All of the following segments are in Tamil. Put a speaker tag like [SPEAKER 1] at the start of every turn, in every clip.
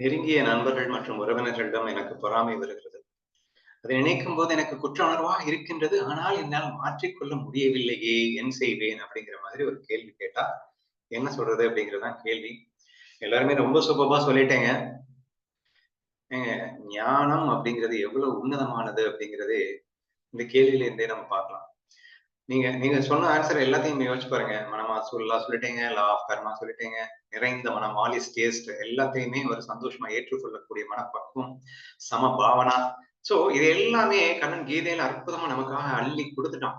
[SPEAKER 1] நெருங்கிய நண்பர்கள் மற்றும் உறவினர்களிடம் எனக்கு பொறாமை வருகிறது. அதை நினைக்கும் போது எனக்கு குற்ற உணர்வா இருக்கின்றது. ஆனால் என்னால் மாற்றிக்கொள்ள முடியவில்லையே என் செய்வேன் அப்படிங்கிற மாதிரி ஒரு கேள்வி கேட்டா என்ன சொல்றது அப்படிங்கறதுதான் கேள்வி. எல்லாருமே ரொம்ப சுபமா சொல்லிட்டேங்க. ஏங்க ஞானம் அப்படிங்கிறது எவ்வளவு உன்னதமானது அப்படிங்கிறது இந்த கேள்வியில இருந்தே நம்ம பார்க்கலாம். நீங்க நீங்க சொன்ன ஆன்சர் எல்லாத்தையும் யோசிச்சு பாருங்க. மனமா சொல்லா சொல்லிட்டீங்க லா ஆஃப் கர்மா சொல்லிட்டீங்க நிறைந்த மனம் ஆலிஸ் டேஸ்ட் எல்லாத்தையுமே ஒரு சந்தோஷமா ஏற்றுக்கொள்ளக்கூடிய மனப்பக்குவம் சம பாவனா. சோ இது எல்லாமே கண்ணன் கீதையில அற்புதமா நமக்காக அள்ளி கொடுத்துட்டான்.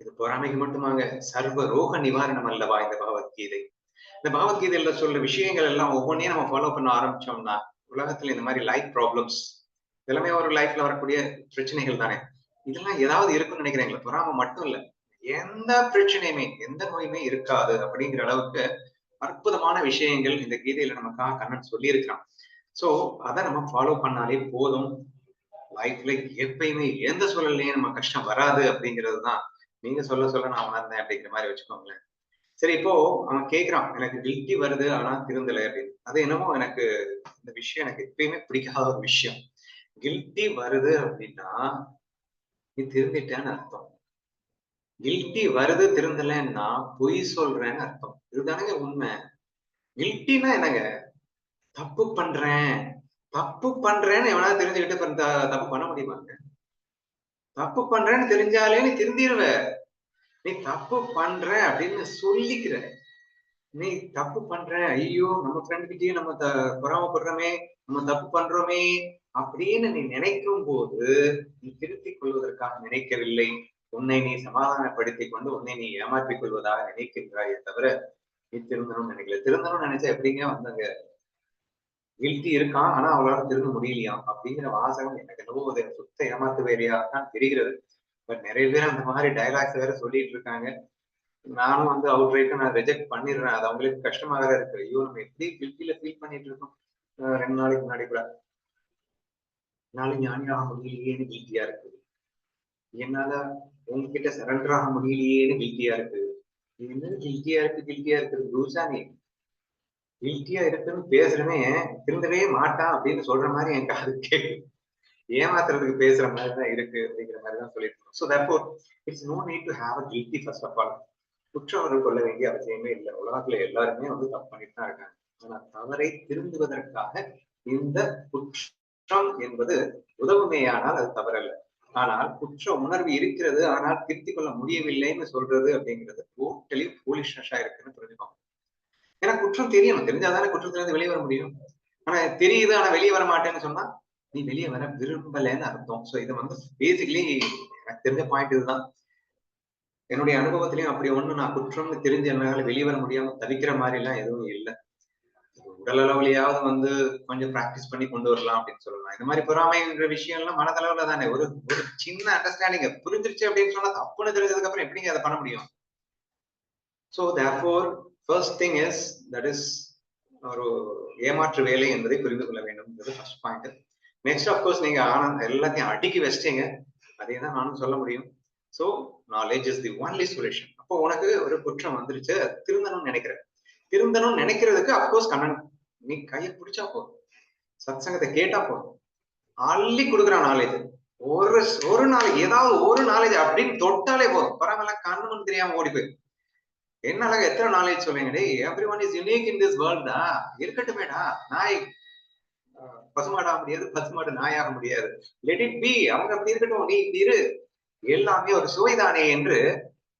[SPEAKER 1] இது பொறாமைக்கு மட்டுமாங்க சர்வ ரோக நிவாரணம் அல்லவா இந்த பகவத்கீதை? இந்த பகவத்கீதையில சொல்ற விஷயங்கள் எல்லாம் ஒவ்வொன்றையும் நம்ம ஃபாலோ பண்ண ஆரம்பிச்சோம்னா உலகத்துல இந்த மாதிரி லைஃப் ப்ராப்ளம்ஸ் எல்லாமே ஒரு லைஃப்ல வரக்கூடிய பிரச்சனைகள் தானே. இதெல்லாம் ஏதாவது இருக்கும்னு நினைக்கிறீங்களா? பொறாம மட்டும் இல்ல. எந்த பிரச்சனையுமே எந்த நோயுமே இருக்காது அப்படிங்கிற அளவுக்கு அற்புதமான விஷயங்கள் இந்த கீதையில நமக்காக கண்ணன் சொல்லி இருக்கிறான் சோ அதை நம்ம ஃபாலோ பண்ணாலே போதும். லைஃப்ல எப்பயுமே எந்த சூழல்லையும் நம்ம கஷ்டம் வராது அப்படிங்கிறது தான் நீங்க சொல்ல சொல்ல நான் உணர்ந்தேன் அப்படிங்கிற மாதிரி வச்சுக்கோங்களேன். சரி இப்போ அவன் கேக்குறான் எனக்கு கில்ட்டி வருது ஆனா திருந்தலை அப்படின்னு. அது என்னமோ எனக்கு இந்த விஷயம் எனக்கு எப்பயுமே பிடிக்காத ஒரு விஷயம். கில்ட்டி வருது அப்படின்னா நீ திருந்திட்டேன்னு அர்த்தம். கில்ட்டி வருது திருந்தலன்னா பொய் சொல்றேன்னு அர்த்தம். இதுதானங்க உண்மை. கில்ட்டினா என்னங்க? தப்பு பண்றேன். தப்பு பண்றேன்னு எவனா தெரிஞ்சுக்கிட்டு தப்பு பண்ண முடியுமாங்க தப்பு பண்றேன்னு தெரிஞ்சாலே நீ திருந்திடுவ நீ தப்பு பண்ற அப்படின்னு சொல்லிக்கிற. நீ தப்பு பண்ற ஐயோ நம்ம ஃப்ரெண்ட் கிட்டயே நம்ம பொறாமப்படுறோமே. நம்ம தப்பு பண்றோமே. அப்படின்னு நீ நினைக்கும் போது நீ திருத்திக் கொள்வதற்காக நினைக்கவில்லை. உன்னை நீ சமாதானப்படுத்திக் கொண்டு உன்னை நீ ஏமாற்றிக் கொள்வதாக நினைக்கின்றாயே தவிர நீ திருந்தணும்னு நினைக்கல. திருந்தணும்னு நினைச்சா எப்படிங்க வந்தாங்க? கில்ட்டி இருக்கான் ஆனா அவளால திருந்த முடியலையாம் அப்படிங்கிற வாசகம் எனக்கு என்னவோ ஒரு சுத்த ஏமாத்து தான் தெரிகிறது. பட் நிறைய பேர் அந்த மாதிரி டைலாக்ஸ் வேற சொல்லிட்டு இருக்காங்க. நானும் வந்து அவுட் ரைட்டை நான் ரிஜெக்ட் பண்ணிடுறேன். அது அவங்களுக்கு கஷ்டமாக இருக்கு. ஐயோ நம்ம எப்படி கில்ட்டியில ஃபீல் பண்ணிட்டு இருக்கோம்? ரெண்டு நாளைக்கு முன்னாடி கூட. என்னால ஞானியாக முடியலையேன்னு கில்ட்டியா இருக்கு. என்னால உங்ககிட்ட சரண்டர் ஆக முடியலையேன்னு கில்ட்டியா இருக்கு. இது என்ன கில்ட்டியா இருக்கு கில்ட்டியா இருக்கு குருசாமி நீ கில்ட்டியா இருக்குன்னு பேசுறவன் திருந்தவே மாட்டான் அப்படின்னு சொல்ற மாதிரி என் காது கேட்கு ஏமாத்துறதுக்கு பேசுற மாதிரி தான் இருக்கு அப்படிங்கிற மாதிரி தான் சொல்லிட்டு so therefore it's no need to have a guilty first of all குற்றவர்கள் கொள்ள வேண்டிய அவசியமே இல்லை. உலகத்துல எல்லாருமே வந்து தப்பு பண்ணிட்டு தான் இருக்காங்க. ஆனா தவறை திருந்துவதற்காக இந்த குற்றம் என்பது உதவுமேயானால் அது தவறல்ல. ஆனால் குற்ற உணர்வு இருக்கிறது ஆனால் திருத்திக் கொள்ள முடியவில்லைன்னு சொல்றது அப்படிங்கிறது டோட்டலி போலிஷ்னஸா இருக்குன்னு புரிஞ்சுக்கோங்க. ஏன்னா குற்றம் தெரியணும். தெரிஞ்சாதானே குற்றத்திலிருந்து வெளியே வர முடியும். ஆனா தெரியுது ஆனா வெளியே வர மாட்டேன்னு சொன்னா நீ வெளியே வர விரும்பலன்னு அர்த்தம். சோ இது வந்து பேசிக்கலி எனக்கு தெரிஞ்ச பாயிண்ட் இதுதான். என்னுடைய அனுபவத்திலயும் அப்படி ஒண்ணு. நான் குற்றம்னு தெரிஞ்ச என்னால வெளியே வர முடியாம தவிக்கிற மாதிரி எல்லாம் எதுவும் இல்லை. உடல் அளவுலயாவது வந்து கொஞ்சம் பிராக்டிஸ் பண்ணி கொண்டு வரலாம் அப்படின்னு சொல்லலாம். இந்த மாதிரி பொறாமைன்ற விஷயம் எல்லாம் மனதளவுல தானே. ஒரு ஒரு சின்ன அண்டர்ஸ்டாண்டிங் புரிஞ்சிருச்சு அப்படின்னு சொன்னா தப்புன்னு தெரிஞ்சதுக்கு அப்புறம் எப்படிங்க அதை பண்ண முடியும்? So therefore first thing is that is ஒரு ஏமாற்று வேலை என்பதை புரிந்து கொள்ள வேண்டும். ஃபர்ஸ்ட் பாயிண்ட் நெக்ஸ்ட் அப்கோர்ஸ் நீங்க ஆனந்த் எல்லாத்தையும் அடுக்கி வச்சிட்டீங்க. அதே தான் நானும் சொல்ல முடியும். So knowledge is the only solution அப்போ உனக்கு ஒரு குற்றம் வந்துருச்சு. திருந்தணும்னு நினைக்கிறேன் திருந்தணும்னு நினைக்கிறதுக்கு அப்கோர்ஸ் கண்ணன் நீ கையை பிடிச்சா போதும் சத் சங்கத்தை கேட்டா போதும் அள்ளி கொடுக்குறான் நாலேஜ் ஒரு ஒரு நாலேஜ் ஏதாவது ஒரு நாலேஜ் அப்படின்னு தொட்டாலே போதும். பரவாயில்ல கண்ணு மண் தெரியாம ஓடி போய். என்ன அழகா எத்தனை நாலேஜ் சொல்லுங்க டே everyone is unique in this வேர்ல்டா இருக்கட்டுமேடா நாய் பசுமாடாக முடியாது பசுமாடு நாயாக முடியாது. லெட் இட் பி அவங்க அப்படி இருக்கட்டும். நீ இப்படி இரு. எல்லாமே ஒரு சுவைதானே என்று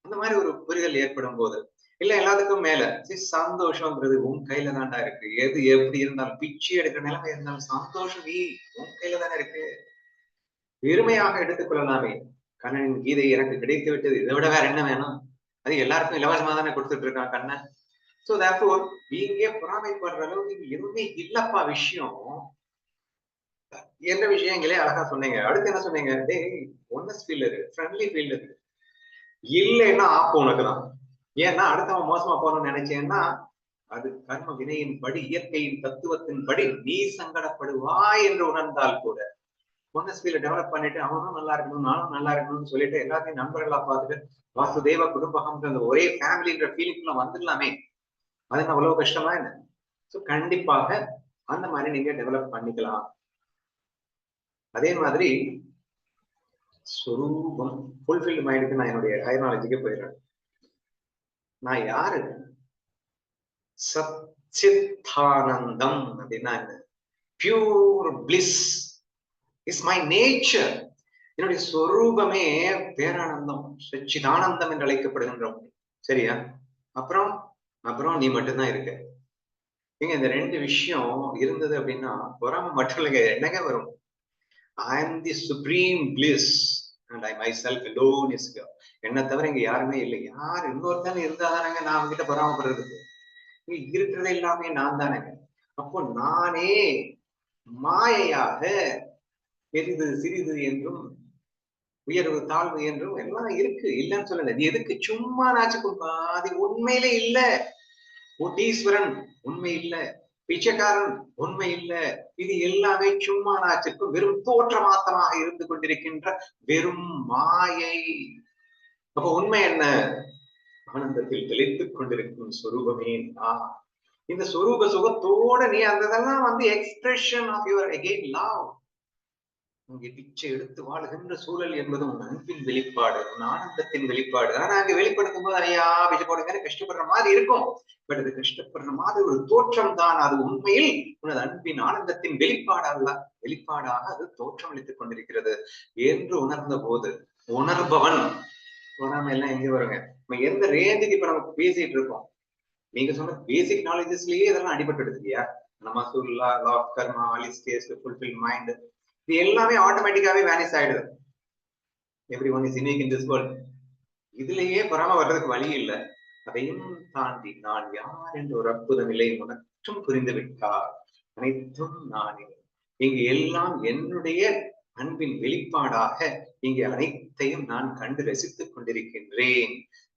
[SPEAKER 1] அந்த மாதிரி ஒரு புரிதல் ஏற்படும் போது. இல்ல எல்லாத்துக்கும் மேல. சந்தோஷம்ன்றது உன் கையில தாண்டா இருக்கு. எது எப்படி இருந்தாலும் பிச்சை எடுக்கிற நிலைமை இருந்தாலும் சந்தோஷம் நீ உன் கையில தானே இருக்கு. பெருமையாக எடுத்துக்கொள்ளலாமே. கண்ணனின் கீதை எனக்கு கிடைத்து விட்டது. இதை விட வேற என்ன வேணும்? அது எல்லாருக்கும் இலவசமா தானே கொடுத்துட்டு இருக்கான் கண்ணன். சோ தேர்ஃபோர் நீங்க பொறாமைப்படுற அளவுக்கு இங்க எதுவுமே இல்லப்பா விஷயம். எந்த விஷயங்களே அழகா சொன்னீங்க. அடுத்து என்ன சொன்னீங்க? டேய் ஒன்னஸ் ஃபீல் இருக்கு ஃப்ரெண்ட்லி ஃபீல் இருக்கு இல்லைன்னா ஆப்பு உனக்கு தான். ஏன்னா அடுத்தவன் மோசமா போகணும்னு நினைச்சேன்னா அது கர்ம வினையின் படி இயற்கையின் தத்துவத்தின் படி நீ சங்கடப்படுவாய் என்று உணர்ந்தால் கூட ஒன்னஸ் டெவலப் பண்ணிட்டு அவனும் நல்லா இருக்கணும் நானும் நல்லா இருக்கணும்னு சொல்லிட்டு எல்லாத்தையும் நண்பர்களா பார்த்துட்டு வாசுதேவ குடும்பகம்ன்ற அந்த ஒரே ஃபேமிலின்ற ஃபீலிங்ல வந்துடலாமே. அது என்ன அவ்வளவு கஷ்டமா என்ன? ஸோ கண்டிப்பாக அந்த மாதிரி நீங்க டெவலப் பண்ணிக்கலாம். அதே மாதிரி சுரூபம் ஃபுல்ஃபில்டு மைண்டுக்கு நான் என்னுடைய ஹைனாலஜிக்கு போயிடுறேன். நான் யாரு? சச்சித்தானந்தம் அப்படின்னா pure bliss is my nature என்னுடைய சொரூபமே பேரானந்தம் சச்சிதானந்தம் என்று அழைக்கப்படுகின்றோம் சரியா? அப்புறம் அப்புறம் நீ மட்டும்தான் இருக்க. நீங்க இந்த ரெண்டு விஷயம் இருந்தது அப்படின்னா பொறாம மட்டும் இல்லைங்க என்னங்க வரும்? I am the supreme bliss and I myself alone is என்னை தவிர இங்க யாருமே இல்லை. யார் இன்னொருத்தன் இருந்தா தானங்க நான் அவங்ககிட்ட பொறாமப்படுறதுக்கு நீ இருக்கிறது எல்லாமே நான் தானேங்க அப்போ நானே மாயையாக பெரிது சிறிது என்றும் உயர்வு தாழ்வு என்றும் எல்லாம் இருக்கு. இல்லைன்னு சொல்லல. நீ எதுக்கு சும்மா நாச்சுக்கும் பாதி உண்மையிலே இல்ல. கோட்டீஸ்வரன் உண்மை இல்ல. பிச்சைக்காரன் உண்மை இல்ல. இது எல்லாமே சும்மா நாச்சுக்கும் வெறும் தோற்றமாத்தமாக இருந்து கொண்டிருக்கின்ற வெறும் மாயை. அப்ப உண்மை என்ன? ஆனந்தத்தில் தெளித்துக் கொண்டிருக்கும் சொரூபமே நான். இந்த சொரூப சுகத்தோட நீ அந்த இதெல்லாம் வந்து expression of your again love இங்கே பிச்சை எடுத்து வாழுகின்ற சூழல் என்பது உன் அன்பின் வெளிப்பாடு உன் ஆனந்தத்தின் வெளிப்பாடு. ஆனா அங்க வெளிப்படுத்தும் போது ஐயா பிச்சை போடுங்க கஷ்டப்படுற மாதிரி இருக்கும். பட் அது கஷ்டப்படுற மாதிரி ஒரு தோற்றம் தான். அது உண்மையில் உனது அன்பின் ஆனந்தத்தின் வெளிப்பாடு அல்ல. வெளிப்பாடாக அது தோற்றம் அளித்துக் கொண்டிருக்கிறது என்று உணர்ந்த போது உணர்பவன் பொறாம எல்லாம் எங்க வருங்க? நம்ம எந்த ரேஞ்சுக்கு இப்ப நம்ம பேசிட்டு இருக்கோம்? நீங்க சொன்ன பேசிக் நாலேஜஸ்லயே இதெல்லாம் அடிபட்டு இல்லையா? நம்ம சுல்லா லா கர்மா அலிஸ்டேஸ் ஃபுல்ஃபில் மைண்ட் இது எல்லாமே ஆட்டோமேட்டிக்காவே வேனிஸ் ஆயிடுது. Every one is unique in this world இதுலயே பொறாம வர்றதுக்கு வழி இல்லை. அதையும் தாண்டி நான் யார் என்ற ஒரு அற்புதம் இல்லை மட்டும் புரிந்து விட்டார் அனைத்தும் நானே. இங்கு எல்லாம் என்னுடைய அன்பின் வெளிப்பாடாக இங்கே அனைத்தையும் நான் கண்டு ரசித்துக் கொண்டிருக்கின்றேன்.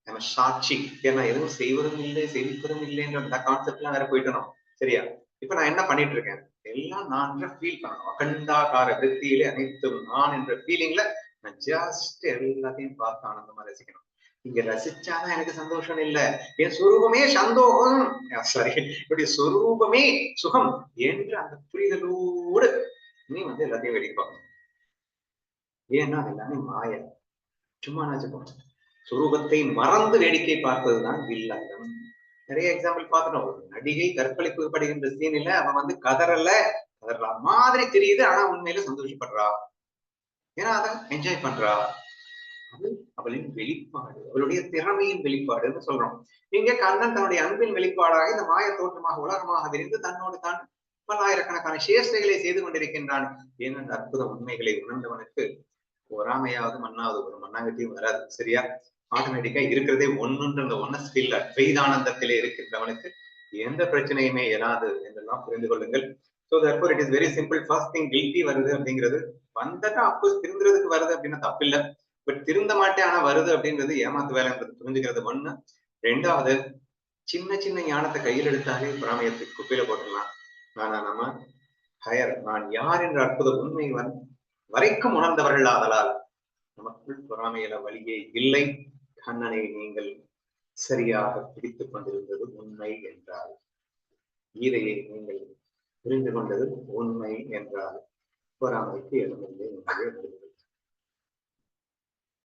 [SPEAKER 1] நம்ம சாட்சி. ஏன்னா எதுவும் செய்வதும் இல்லை செவிப்பதும் இல்லைன்ற அந்த கான்செப்ட் எல்லாம் வேற போயிட்டோம். சரியா? இப்ப நான் என்ன பண்ணிட்டு இருக்கேன் எல்லாம் நான் ஃபீல் பண்ணணும். அகண்டாகார விருத்தியிலே அனைத்தும் நான் என்ற ஃபீலிங்ல நான் ஜஸ்ட் எல்லாத்தையும் பார்த்து ஆனந்தமா ரசிக்கணும். இங்க ரசிச்சாதான் எனக்கு சந்தோஷம் இல்ல. என் சுரூபமே சந்தோகம் சாரி இப்படி சொரூபமே சுகம் என்று அந்த புரிதலோடு நீ வந்து எல்லாத்தையும் வேடிக்கை ஏன்னா எல்லாமே மாய. சும்மா நினைச்சுக்கோங்க சுரூபத்தை மறந்து வேடிக்கை பார்த்ததுதான் வில்லங்கம். நிறைய எக்ஸாம்பிள் பார்த்துட்டோம். ஒரு நடிகை கற்பழிப்பு படுகின்ற சீனில அவன் வந்து கதறல கதறா மாதிரி தெரியுது. ஆனா உண்மையில சந்தோஷப்படுறா. ஏன்னா அதை என்ஜாய் பண்றா. அது அவளின் வெளிப்பாடு. அவளுடைய திறமையின் வெளிப்பாடுன்னு சொல்றோம். இங்க கண்ணன் தன்னுடைய அன்பின் வெளிப்பாடாக இந்த மாய தோற்றமாக உலகமாக விரிந்து தன்னோடு தான் பல்லாயிரக்கணக்கான சேஷ்டைகளை செய்து கொண்டிருக்கின்றான். ஏனென்ற அற்புத உண்மைகளை உணர்ந்தவனுக்கு பொறாமையாவது மண்ணாவது ஒரு மண்ணாங்கட்டியும் வராது. சரியா? ஆட்டோமேட்டிக்கா இருக்கிறதே ஒண்ணுன்ற அந்த ஒன்ன ஸ்கில் அத்வைதானந்தத்திலே இருக்கின்றவனுக்கு எந்த பிரச்சனையுமே எழாது என்றெல்லாம் புரிந்து கொள்ளுங்கள். So therefore it is very simple first thing guilty வருது அப்படிங்கிறது. வந்தா அப்கோர்ஸ் திருந்துறதுக்கு வருது அப்படின்னா தப்பில்லை. பட் திருந்த மாட்டேன் ஆனா வருது அப்படின்றது ஏமாத்து வேலைன்றது புரிஞ்சுக்கிறது ஒண்ணு. ரெண்டாவது சின்ன சின்ன ஞானத்தை கையில் எடுத்தாலே பொறாமையத்தை குப்பையில போட்டுடலாம். ஆனா நம்ம ஹயர் நான் யார் என்ற அற்புத உண்மை வரைக்கும் உணர்ந்தவர்கள் ஆதலால் நமக்குள் பொறாமையில வழியே இல்லை. கண்ணனை நீங்கள் சரியாக பிடித்துக் கொண்டிருந்தது உண்மை என்றால். கீதையை நீங்கள் புரிந்து கொண்டது உண்மை என்றால். பொறாமைக்கு இடமில்லை என்பதை